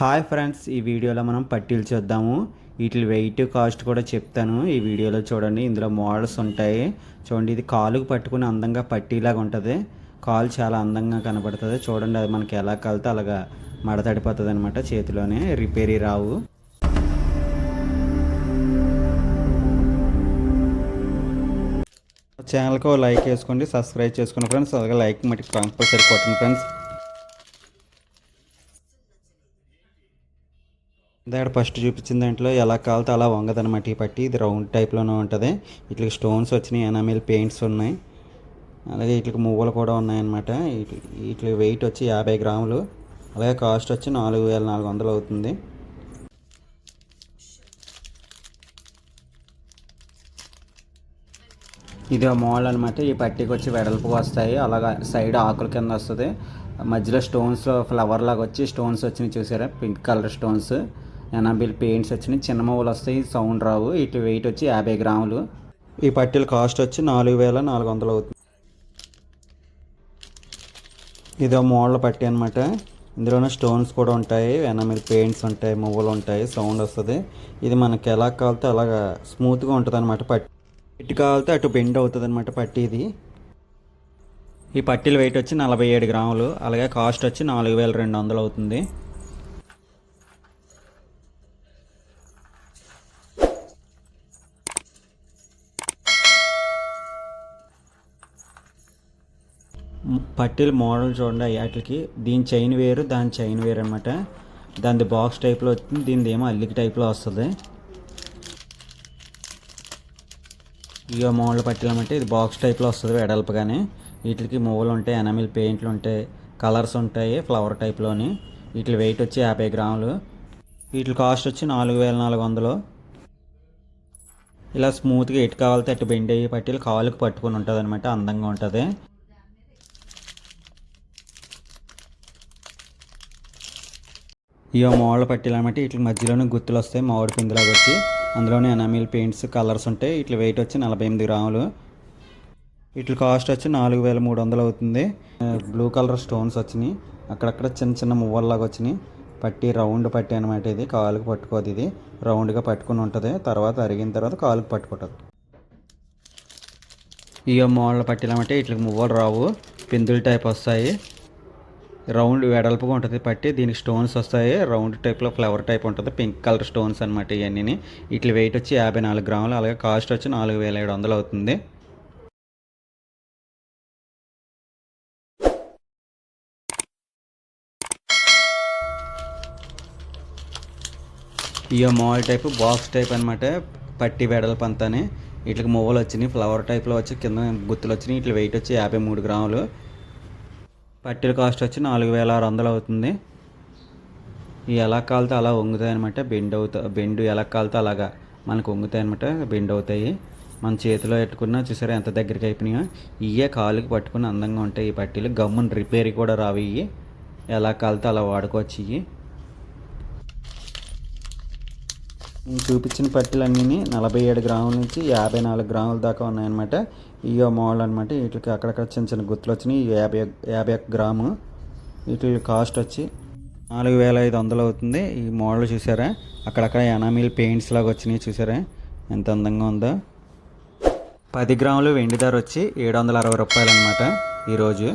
Hi friends ఈ వీడియోలో మనం పట్టీలు చూద్దాము. వీటి వెయిట్ కాస్ట్ కూడా చెప్తాను. ఈ వీడియోలో చూడండి ఇందులో మోడల్స్ ఉంటాయి. చూడండి ఇది కాలుకు పట్టుకుని అందంగా పట్టీలాగా ఉంటుంది. కాలు చాలా అందంగా కనబడుతుంది. చూడండి అది మనకి ఎలా కలితే అలాగా మడతడిపోతుంది అనమాట చేతిలోనే. రిపేరీ రావు. ఛానల్కి లైక్ వేసుకోండి సబ్స్క్రైబ్ చేసుకోండి ఫ్రెండ్స్. అలాగే లైక్ మట్టి కంపల్సరీ కొట్టండి ఫ్రెండ్స్. దాడు ఫస్ట్ చూపించిన దాంట్లో ఎలా కాలితే అలా వంగదనమాట ఈ పట్టి. ఇది రౌండ్ టైప్లోనే ఉంటుంది. ఇట్లకి స్టోన్స్ వచ్చినాయి ఎనామిల్ పెయింట్స్ ఉన్నాయి. అలాగే వీటికి మువ్వలు కూడా ఉన్నాయన్నమాట. వీటి వెయిట్ వచ్చి యాభై గ్రాములు. అలాగే కాస్ట్ వచ్చి నాలుగు వేల నాలుగు వందలు అవుతుంది. ఇది మోడల్ అనమాట ఈ పట్టీకి వచ్చి వెడల్పు వస్తాయి. అలాగా సైడ్ ఆకుల కింద వస్తుంది. మధ్యలో స్టోన్స్ ఫ్లవర్ లాగా వచ్చి స్టోన్స్ వచ్చినాయి చూసారా? Pink colour stones. Enamel paints వచ్చినాయి చిన్న మొవ్వలు వస్తాయి సౌండ్ రావు. ఇటు వెయిట్ వచ్చి యాభై గ్రాములు. ఈ పట్టీల కాస్ట్ వచ్చి నాలుగు వేల నాలుగు వందలు అవుతుంది. ఇది మోడల్ పట్టి అనమాట ఇందులోనే స్టోన్స్ కూడా ఉంటాయి ఎనామిల్ పెయింట్స్ ఉంటాయి మువ్వలు ఉంటాయి సౌండ్ వస్తుంది. ఇది మనకి ఎలా కావాలితే అలాగా స్మూత్గా ఉంటుంది అనమాట పట్టి. ఇటు కావాలితే అటు బెండ్ అవుతుంది అనమాట పట్టి ఇది. ఈ పట్టీల వెయిట్ వచ్చి నలభై ఏడు గ్రాములు. అలాగే కాస్ట్ వచ్చి నాలుగు వేల రెండు వందలు అవుతుంది. పట్టీల మోడల్ చూడండి వాటికి దీని చైన్ వేరు దాని చైన్ వేరు అనమాట దాని బాక్స్ టైప్లో వచ్చింది దీనిది ఏమో అల్లికి టైప్లో వస్తుంది. ఇక మోడల్ పట్టీలు అంటే ఇది బాక్స్ టైప్లో వస్తుంది వెడల్పుగానే. వీటికి మువ్వలు ఉంటాయి ఎనమిల్ పెయింట్లు ఉంటాయి కలర్స్ ఉంటాయి ఫ్లవర్ టైప్లోని. వీటి వెయిట్ వచ్చి యాభై గ్రాములు. వీటి కాస్ట్ వచ్చి నాలుగు వేల నాలుగు వందలు. ఇలా స్మూత్గా ఎటు కావాలితే అటు బెండ్ అయ్యి పట్టీలు కాలుకి పట్టుకుని ఉంటుంది అనమాట అందంగా ఉంటుంది. ఇక మోడల్ పట్టీలు అనమాట వీటి మధ్యలోనే గుత్తులు వస్తాయి మామిడి పిందులాగా వచ్చి. అందులోనే ఎనామిల్ పెయింట్స్ కలర్స్ ఉంటాయి. వీటి వెయిట్ వచ్చి నలభై ఎనిమిది గ్రాములు. వీటి కాస్ట్ వచ్చి నాలుగు వేల మూడు వందలు అవుతుంది. బ్లూ కలర్ స్టోన్స్ వచ్చినాయి. అక్కడక్కడ చిన్న చిన్న మువ్వల్లాగా వచ్చినాయి. పట్టి రౌండ్ పట్టి అనమాట ఇది. కాలుకి పట్టుకోదు ఇది. రౌండ్గా పట్టుకుని ఉంటుంది. తర్వాత అరిగిన తర్వాత కాలుకి పట్టుకుంటుంది. ఇక మోడల్ పట్టీలు వీటికి మువ్వలు రావు. పిందులు టైప్ వస్తాయి. రౌండ్ వెడల్పుగా ఉంటుంది. పట్టి దీనికి స్టోన్స్ వస్తాయి. రౌండ్ టైప్లో ఫ్లవర్ టైప్ ఉంటుంది. పింక్ కలర్ స్టోన్స్ అనమాట ఇవన్నీ వీటి వెయిట్ వచ్చి యాభై నాలుగు గ్రాములు. అలాగే కాస్ట్ వచ్చి నాలుగు వేల ఏడు వందలు అవుతుంది. ఇక మాల్ టైప్ బాక్స్ టైప్ అనమాట పట్టి వెడల్పు అంతానే. వీటికి మువ్వలు వచ్చినాయి. ఫ్లవర్ టైప్లో వచ్చి కింద గుత్తులు వచ్చినాయి. వీటి వెయిట్ వచ్చి యాభై మూడు గ్రాములు. పట్టీల కాస్ట్ వచ్చి నాలుగు వేల ఆరు వందలు అవుతుంది. ఈ ఎలా కాలితే అలా వంగుతాయి అనమాట బెండ్ అవుతా బెండ్ ఎలా కాలితే అలాగా మనకు వంగుతాయి అనమాట బెండ్ అవుతాయి. మన చేతిలో పెట్టుకున్నా చూసారా ఎంత దగ్గరికి అయిపోయినాయో? ఇవే కాలుకి పట్టుకుని అందంగా ఉంటాయి ఈ పట్టీలు. గమ్మున రిపేర్ కూడా రావు ఇవి ఎలా కాలితే అలా వాడుకోవచ్చు ఇవి చూపించిన పట్టీలన్నీ నలభై ఏడు గ్రాముల నుంచి యాభై నాలుగు గ్రాముల దాకా ఉన్నాయన్నమాట. ఇయో మోడల్ అనమాట వీటికి అక్కడక్కడ చిన్న చిన్న గుర్తులు వచ్చినాయి యాభై యాభై ఒక్క గ్రాము. వీటి కాస్ట్ వచ్చి నాలుగు వేల ఐదు వందలు అవుతుంది. ఈ మోడల్ చూసారా? అక్కడక్కడ ఎనామిల్ పెయింట్స్ లాగా వచ్చినాయి చూసారా? ఎంత అందంగా ఉందో. పది గ్రాములు వెండి ధర వచ్చి ఏడు వందల అరవై రూపాయలు అనమాట ఈరోజు.